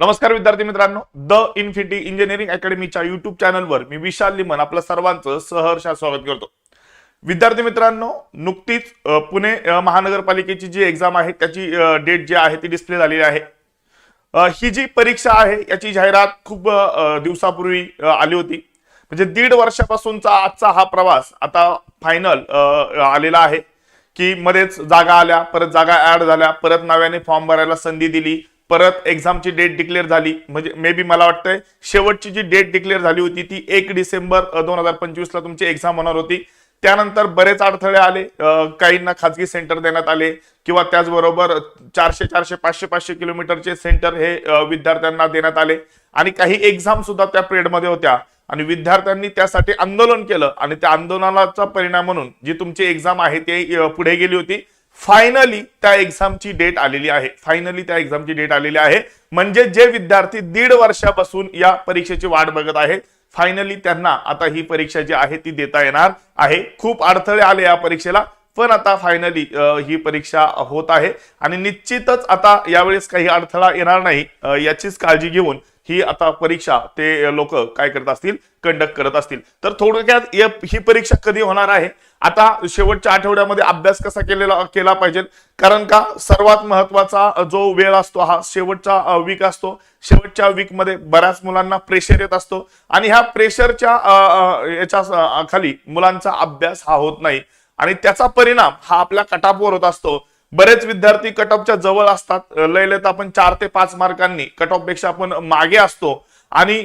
नमस्कार विद्यार्थी मित्रांनो द इन्फिटी इंजिनिअरिंग अकॅडमीच्या युट्यूब चॅनलवर मी विशाल लिमन आपलं सर्वांचं सहर्ष स्वागत करतो. विद्यार्थी मित्रांनो नुकतीच पुणे महानगरपालिकेची जी एक्झाम आहे त्याची डेट जी आहे ती डिस्प्ले झालेली आहे. ही जी परीक्षा आहे याची जाहिरात खूप दिवसापूर्वी आली होती. म्हणजे दीड वर्षापासूनचा आजचा हा प्रवास आता फायनल आलेला आहे. की मध्येच जागा आल्या परत जागा ऍड झाल्या परत नव्याने फॉर्म भरायला संधी दिली. परत एक्झामची डेट डिक्लेअर झाली. म्हणजे मे बी मला वाटतंय शेवटची जी डेट डिक्लेअर झाली होती ती एक डिसेंबर दोन हजार पंचवीसला तुमची एक्झाम होणार होती. त्यानंतर बरेच अडथळे आले. काहींना खाजगी सेंटर देण्यात आले किंवा त्याचबरोबर चारशे चारशे पाचशे पाचशे किलोमीटरचे सेंटर हे विद्यार्थ्यांना देण्यात आले. आणि काही एक्झाम सुद्धा त्या पिरियडमध्ये होत्या. आणि विद्यार्थ्यांनी त्यासाठी आंदोलन केलं. आणि त्या आंदोलनाचा परिणाम म्हणून जी तुमची एक्झाम आहे ते पुढे गेली होती. फायनली त्या एक्झामची डेट आलेली आहे. फायनली त्या एक्झामची डेट आलेली आहे. म्हणजे जे विद्यार्थी दीड वर्षापासून या परीक्षेची वाट बघत आहेत फायनली त्यांना आता ही परीक्षा जी आहे ती देता येणार आहे. खूप अडथळे आले या परीक्षेला पण आता फायनली ही परीक्षा होत आहे. आणि निश्चितच आता यावेळेस काही अडथळा येणार नाही. याचीच काळजी घेऊन ही आता परीक्षा ते लोक काय करत असतील कंडक्ट करत असतील. तर थोडक्यात ही परीक्षा कधी होणार आहे? आता शेवटच्या आठवड्यामध्ये अभ्यास कसा केलेला केला पाहिजे? कारण का सर्वात महत्त्वाचा जो वेळ असतो हा शेवटचा वीक असतो. शेवटच्या वीकमध्ये बऱ्याच मुलांना प्रेशर येत असतो. आणि ह्या प्रेशरच्या याच्या खाली मुलांचा अभ्यास हा होत नाही. आणि त्याचा परिणाम हा आपल्या कटापवर होत असतो. बरेच विद्यार्थी कटऑफच्या जवळ असतात. लय लयत तर आपण चार ते पाच मार्कांनी कटऑफपेक्षा आपण मागे असतो. आणि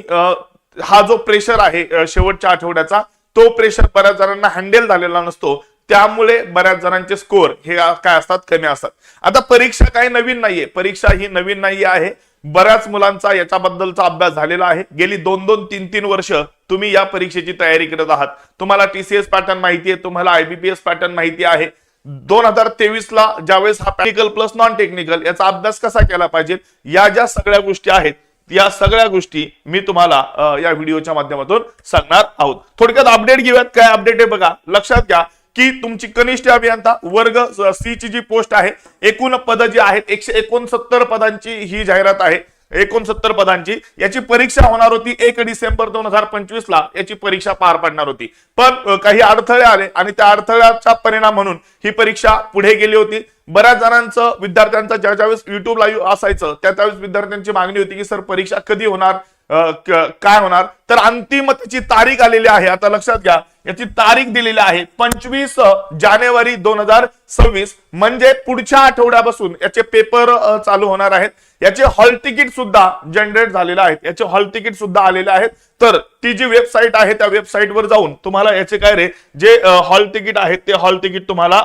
हा जो प्रेशर आहे शेवटच्या आठवड्याचा तो प्रेशर बऱ्याच जणांना हँडल झालेला नसतो. त्यामुळे बऱ्याच जणांचे स्कोअर हे काय असतात? कमी असतात. आता परीक्षा काही नवीन नाहीये. परीक्षा ही नवीन नाही आहे. बऱ्याच मुलांचा याच्याबद्दलचा अभ्यास झालेला आहे. गेली दोन दोन तीन तीन वर्ष तुम्ही या परीक्षेची तयारी करत आहात. तुम्हाला टीसीएस पॅटर्न माहिती आहे तुम्हाला आयबीपीएस पॅटर्न माहिती आहे. दोन हजार तेवीस ला ज्यावेळेस हा टेक्निकल प्लस नॉन टेक्निकल याचा अभ्यास कसा केला पाहिजे या ज्या सगळ्या गोष्टी आहेत या सगळ्या गोष्टी मी तुम्हाला या व्हिडिओच्या माध्यमातून सांगणार आहोत. थोडक्यात अपडेट घेऊयात. काय अपडेट आहे बघा लक्षात घ्या की तुमची कनिष्ठ अभियंता वर्ग सी ची जी पोस्ट आहे एकूण पद जी आहेत एकशे एकोणसत्तर पदांची ही जाहिरात आहे. एकोणसत्तर पदांची. याची परीक्षा होणार होती एक डिसेंबर दोन हजार पंचवीस ला याची परीक्षा पार पडणार होती. पण काही अडथळे आले आणि त्या अडथळ्याचा परिणाम म्हणून ही परीक्षा पुढे गेली होती. बऱ्याच जणांचं विद्यार्थ्यांचं ज्या ज्यावेळेस युट्यूब लाईव्ह असायचं त्या त्यावेळेस विद्यार्थ्यांची मागणी होती की सर परीक्षा कधी होणार? काय होणार? तर अंतिम त्याची तारीख आलेली आहे. आता लक्षात घ्या याची तारीख दिलेली आहे पंचवीस जानेवारी दोन हजार सव्वीस. म्हणजे पुढच्या आठवड्यापासून याचे पेपर चालू होणार आहेत. याचे हॉल तिकीट सुद्धा जनरेट झालेले आहेत. याचे हॉल तिकीट सुद्धा आलेले आहेत. तर ती जी वेबसाईट आहे त्या वेबसाईटवर जाऊन तुम्हाला याचे काय रे जे हॉल तिकीट आहेत ते हॉल तिकीट तुम्हाला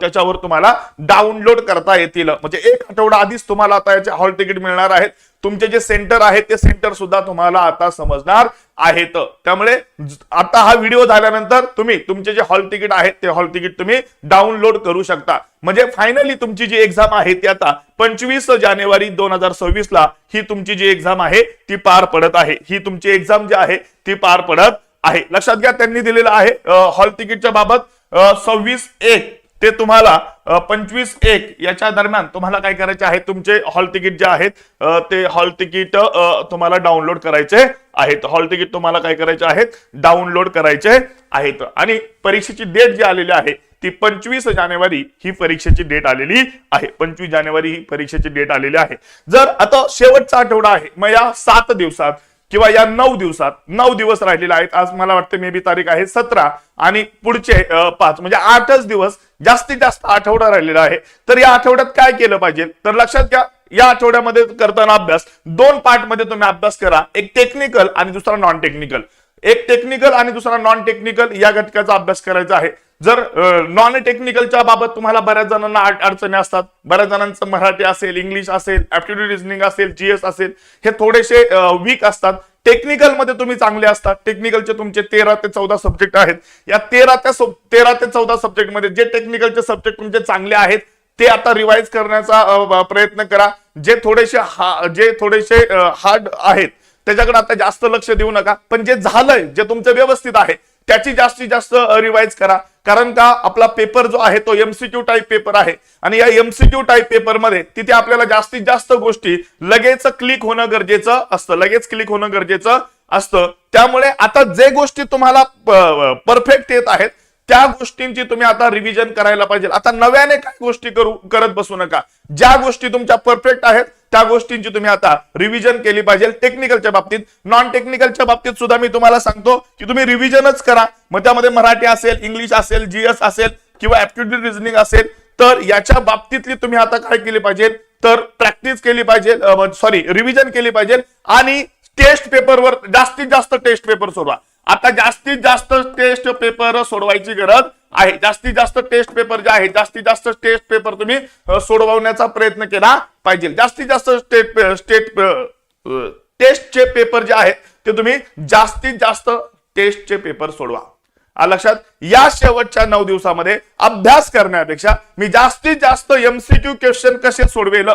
त्याच्यावर तुम्हाला डाउनलोड करता येतील. म्हणजे एक आठवडा आधीच तुम्हाला आता याचे हॉल तिकीट मिळणार आहेत. तुमचे जे सेंटर आहेत ते सेंटर सुद्धा तुम्हाला आता समजणार आहेत. त्यामुळे आता हा व्हिडिओ झाल्यानंतर तुम्ही तुमचे जे हॉल तिकीट आहेत ते हॉल तिकीट तुम्ही डाउनलोड करू शकता. म्हणजे फायनली तुमची जी एक्झाम आहे ती आता पंचवीस जानेवारी दोन हजार सव्वीस ला ही तुमची जी एक्झाम आहे ती पार पडत आहे. ही तुमची एक्झाम जी आहे ती पार पडत आहे. लक्षात घ्या त्यांनी दिलेलं आहे हॉल तिकीटच्या बाबत सव्वीस एक. ते तुम्हाला पंचवीस एक याच्या दरम्यान तुम्हाला काय करायचे आहे तुमचे हॉल तिकीट जे आहेत ते हॉल तिकीट तुम्हाला डाउनलोड करायचे आहेत. हॉल तिकीट तुम्हाला काय करायचे आहेत डाउनलोड करायचे आहेत. आणि परीक्षेची डेट जी आलेली आहे ती पंचवीस जानेवारी ही परीक्षेची डेट आलेली आहे. पंचवीस जानेवारी ही परीक्षेची डेट आलेली आहे. जर आता शेवटचा आठवडा आहे मग या सात दिवसात किंवा या नऊ दिवसात नऊ दिवस राहिलेले आहेत. आज मला वाटतं मे बी तारीख आहे सतरा आणि पुढचे पाच म्हणजे आठच दिवस जास्तीत जास्त आठवडा राहिलेला आहे. तर या आठवड्यात काय केलं पाहिजे? तर लक्षात घ्या या आठवड्यामध्ये करताना अभ्यास. दोन पार्टमध्ये तुम्ही अभ्यास करा. एक टेक्निकल आणि दुसरा नॉन टेक्निकल एक टेक्निकल आणि दुसरा नॉन टेक्निकल या घटकाचा अभ्यास करायचा आहे. जर नॉन टेक्निकलच्या बाबत तुम्हाला बऱ्याच जणांना अडचणी असतात. बऱ्याच जणांचं मराठी असेल इंग्लिश असेल ऍप्टिट्यूड रिझनिंग असेल जीएस असेल हे थोडेसे वीक असतात. टेक्निकलमध्ये तुम्ही चांगले असता. टेक्निकलचे तुमचे तेरा ते चौदा सब्जेक्ट आहेत. या तेरा त्या तेरा ते चौदा सब्जेक्टमध्ये जे टेक्निकलचे सब्जेक्ट तुमचे चांगले आहेत ते आता रिवाइज करण्याचा प्रयत्न करा. जे थोडेसे हा जे थोडेसे हार्ड आहेत त्याच्याकडे आता जास्त लक्ष देऊ नका. पण जे झालंय जे तुमचं व्यवस्थित आहे त्याची जास्तीत जास्त रिवाइज करा. कारण का आपला पेपर जो आहे तो एमसीक्यू टाईप पेपर आहे. आणि या एमसीक्यू टाईप पेपरमध्ये तिथे आपल्याला जास्तीत जास्त गोष्टी लगेच क्लिक होणं गरजेचं असतं. लगेच क्लिक होणं गरजेचं असतं. त्यामुळे आता जे गोष्टी तुम्हाला परफेक्ट येत आहेत त्या गोष्टींची तुम्ही आता रिव्हिजन करायला पाहिजे. आता नव्याने काय गोष्टी करू करत बसू नका. ज्या गोष्टी तुमच्या परफेक्ट आहेत त्या गोष्टींची तुम्ही आता रिव्हिजन केली पाहिजे. टेक्निकलच्या बाबतीत नॉन टेक्निकलच्या बाबतीत सुद्धा मी तुम्हाला सांगतो की तुम्ही रिव्हिजनच करा. मग त्यामध्ये मराठी असेल इंग्लिश असेल जीएस असेल किंवा ऍप्टिट्यूड रिझनिंग असेल तर याच्या बाबतीतली तुम्ही आता काय केली पाहिजे? तर प्रॅक्टिस केली पाहिजे सॉरी रिव्हिजन केली पाहिजे आणि टेस्ट पेपरवर जास्तीत जास्त टेस्ट पेपर सोडवा. आता जास्तीत जास्त टेस्ट पेपर सोडवायची गरज आहे. जास्तीत जास्त टेस्ट पेपर जे आहे जास्तीत जास्त टेस्ट पेपर तुम्ही सोडवण्याचा प्रयत्न केला. पाहिजे. जास्तीत जास्त स्टेट स्टेट टेस्टचे पेपर जे आहेत ते तुम्ही जास्तीत जास्त टेस्टचे पेपर सोडवा. लक्षात? या शेवटच्या नऊ दिवसामध्ये अभ्यास करण्यापेक्षा मी जास्तीत जास्त एमसीक्यू क्वेश्चन कसे सोडवेल?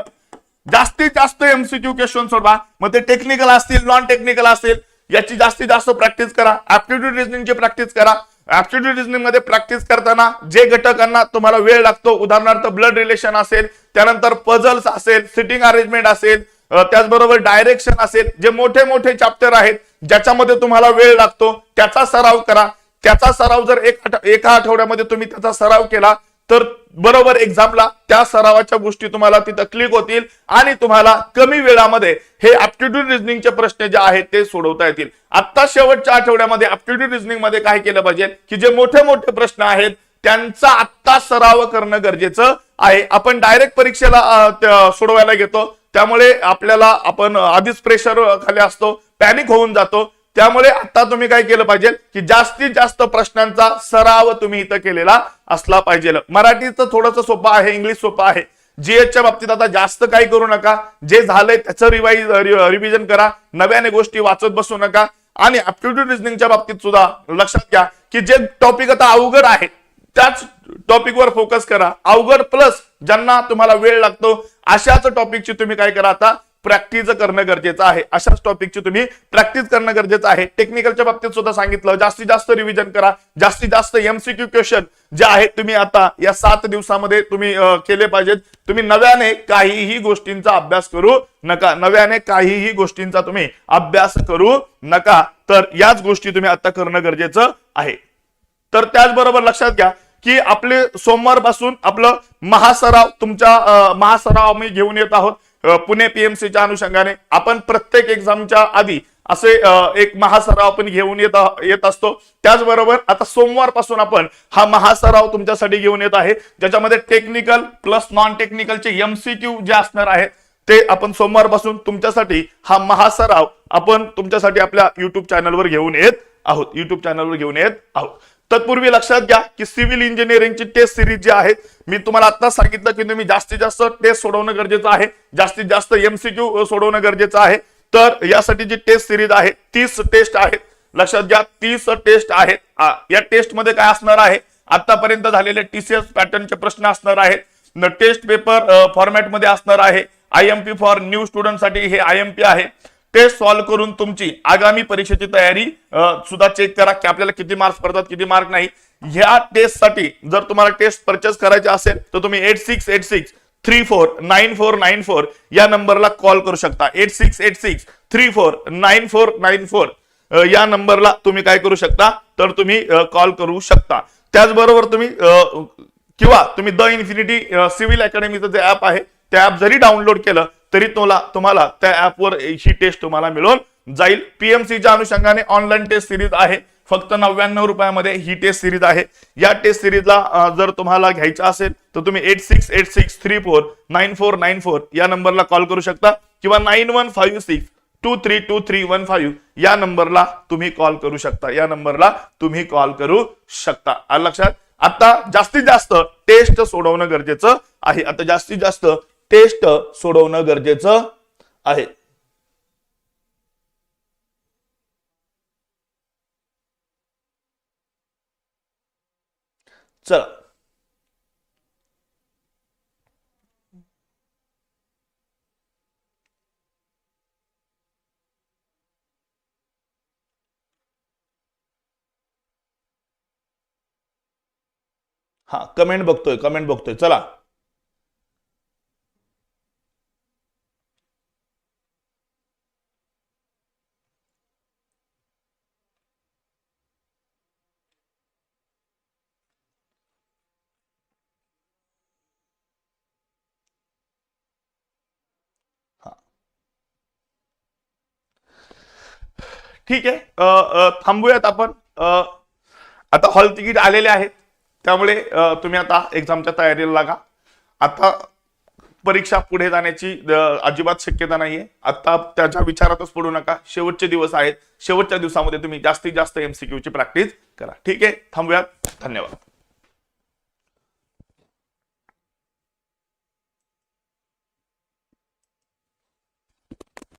जास्तीत जास्त एमसीक्यू क्वेश्चन सोडवा. मग ते टेक्निकल असतील नॉन टेक्निकल असतील याची जास्तीत जास्त प्रॅक्टिस करा. ऍप्टिट्यूड रिझनिंगची प्रॅक्टिस करा. ऍप्टिट्यूड रिझनिंगमध्ये प्रॅक्टिस करताना जे घटकांना तुम्हाला वेळ लागतो उदाहरणार्थ ब्लड रिलेशन असेल त्यानंतर पझल्स असेल सिटिंग अरेंजमेंट असेल त्याचबरोबर डायरेक्शन असेल जे मोठे मोठे चॅप्टर आहेत ज्याच्यामध्ये तुम्हाला वेळ लागतो त्याचा सराव करा. त्याचा सराव जर एक एका आठवड्यामध्ये तुम्ही त्याचा सराव केला तर बरोबर एक्झामला त्या सरावाच्या गोष्टी तुम्हाला तिथं क्लिक होतील आणि तुम्हाला कमी वेळामध्ये हे ऍप्टिट्यूड रिझनिंगचे प्रश्न जे आहेत ते सोडवता येतील. आता शेवटच्या आठवड्यामध्ये ऍप्टिट्यूड रिझनिंगमध्ये काय केलं पाहिजे की जे मोठे मोठे प्रश्न आहेत त्यांचा आत्ता सराव करणं गरजेचं आहे. आपण डायरेक्ट परीक्षेला सोडवायला घेतो. त्यामुळे आपल्याला आपण आधीच प्रेशर खाली असतो. पॅनिक होऊन जातो. त्यामुळे आता तुम्ही काय केलं पाहिजे की जास्तीत जास्त प्रश्नांचा सराव तुम्ही इथं केलेला असला पाहिजे. मराठीचं थोडंसं सोपं आहे इंग्लिश सोपं आहे. जीएसच्या बाबतीत आता जास्त काही करू नका. जे झालंय त्याचं रिवाइज रिव्हिजन करा. नव्याने गोष्टी वाचत बसू नका. आणि अप्टिट्यूड रिजनिंगच्या बाबतीत सुद्धा लक्षात घ्या की जे टॉपिक आता अवघड आहे त्याच टॉपिकवर फोकस करा. अवघड प्लस ज्यांना तुम्हाला वेळ लागतो अशाच टॉपिकची तुम्ही काय करा आता प्रॅक्टिस करणं गरजेचं आहे. अशाच टॉपिकची तुम्ही प्रॅक्टिस करणं गरजेचं आहे. टेक्निकलच्या बाबतीत सुद्धा सांगितलं जास्तीत जास्त रिव्हिजन करा. जास्तीत जास्त एमसीक्यू क्वेश्चन जे आहेत तुम्ही आता या सात दिवसामध्ये तुम्ही केले पाहिजेत. तुम्ही नव्याने काहीही गोष्टींचा अभ्यास करू नका. नव्याने काहीही गोष्टींचा तुम्ही अभ्यास करू नका. तर याच गोष्टी तुम्ही आता करणं गरजेचं आहे. तर त्याचबरोबर लक्षात घ्या की आपले सोमवारपासून आपलं महासराव तुमच्या महासराव आम्ही घेऊन येत आहोत पुणे पीएमसीच्या अनुषंगाने. आपण प्रत्येक एक्झामच्या आधी असे एक महासराव आपण घेऊन येत येत असतो. त्याचबरोबर आता सोमवारपासून आपण हा महासराव तुमच्यासाठी घेऊन येत आहे ज्याच्यामध्ये टेक्निकल प्लस नॉन टेक्निकलचे एमसीक्यू जे असणार आहेत ते आपण सोमवारपासून तुमच्यासाठी हा महासराव आपण तुमच्यासाठी आपल्या युट्यूब चॅनलवर घेऊन येत आहोत. युट्यूब चॅनलवर घेऊन येत आहोत. तत्पूर्वी लक्षात घ्या की सिव्हिल इंजिनिअरिंगची टेस्ट सिरीज जी आहे मी तुम्हाला आता सांगितलं की तुम्ही जास्तीत जास्त टेस्ट सोडवणं गरजेचं आहे जास्तीत जास्त एमसीक्यू सोडवणं गरजेचं आहे. तर यासाठी जी टेस्ट सिरीज आहे तीस टेस्ट आहेत. लक्षात घ्या तीस टेस्ट आहेत. या टेस्टमध्ये काय असणार आहे? आतापर्यंत झालेले टीसीएस पॅटर्नचे प्रश्न असणार आहेत. टेस्ट पेपर फॉर्मॅटमध्ये असणार आहे. I M P for new स्टुडंटसाठी हे आय एम पी आहे. टेस्ट सॉल्व्ह करून तुमची आगामी परीक्षेची तयारी सुद्धा चेक करा की आपल्याला किती मार्क्स पडतात किती मार्क नाही. ह्या टेस्टसाठी जर तुम्हाला टेस्ट परचेस करायचे असेल तर तुम्ही eight six eight six three four nine four nine four या नंबरला कॉल करू शकता. Eight six eight six three four nine four nine four या नंबरला तुम्ही काय करू शकता? तर तुम्ही कॉल करू शकता. त्याचबरोबर तुम्ही किंवा तुम्ही द इन्फिनिटी सिव्हिल अकॅडमीचं जे ऍप आहे ते ऍप जरी डाउनलोड केलं तरी तुम्हाला तुम्हाला त्या ऍपवर ही टेस्ट तुम्हाला मिळून जाईल. पीएमसीच्या अनुषंगाने ऑनलाईन टेस्ट सिरीज आहे. फक्त नव्याण्णव रुपयामध्ये ही टेस्ट सिरीज आहे. या टेस्ट सिरीजला जर तुम्हाला घ्यायचं असेल तर तुम्ही eight six eight six three four nine four nine four या नंबरला कॉल करू शकता. किंवा nine one five six two three two three one five या नंबरला तुम्ही कॉल करू शकता. या नंबरला तुम्ही कॉल करू शकता. लक्षात? आता जास्तीत जास्त टेस्ट सोडवणं गरजेचं आहे. आता जास्तीत जास्त टेस्ट सोडवणं गरजेचं आहे. चला. हा कमेंट बघतोय कमेंट बघतोय. चला. ठीक आहे. थांबूयात आपण. आता हॉल तिकीट आलेले आहेत. त्यामुळे तुम्ही आता एक्झामच्या तयारीला लागा. आता परीक्षा पुढे जाण्याची अजिबात शक्यता नाहीये. आता त्याच्या विचारातच पडू नका. शेवटचे दिवस आहेत. शेवटच्या दिवसामध्ये तुम्ही जास्तीत जास्त एमसीक्यू ची प्रॅक्टिस करा. ठीक आहे? थांबूयात. धन्यवाद.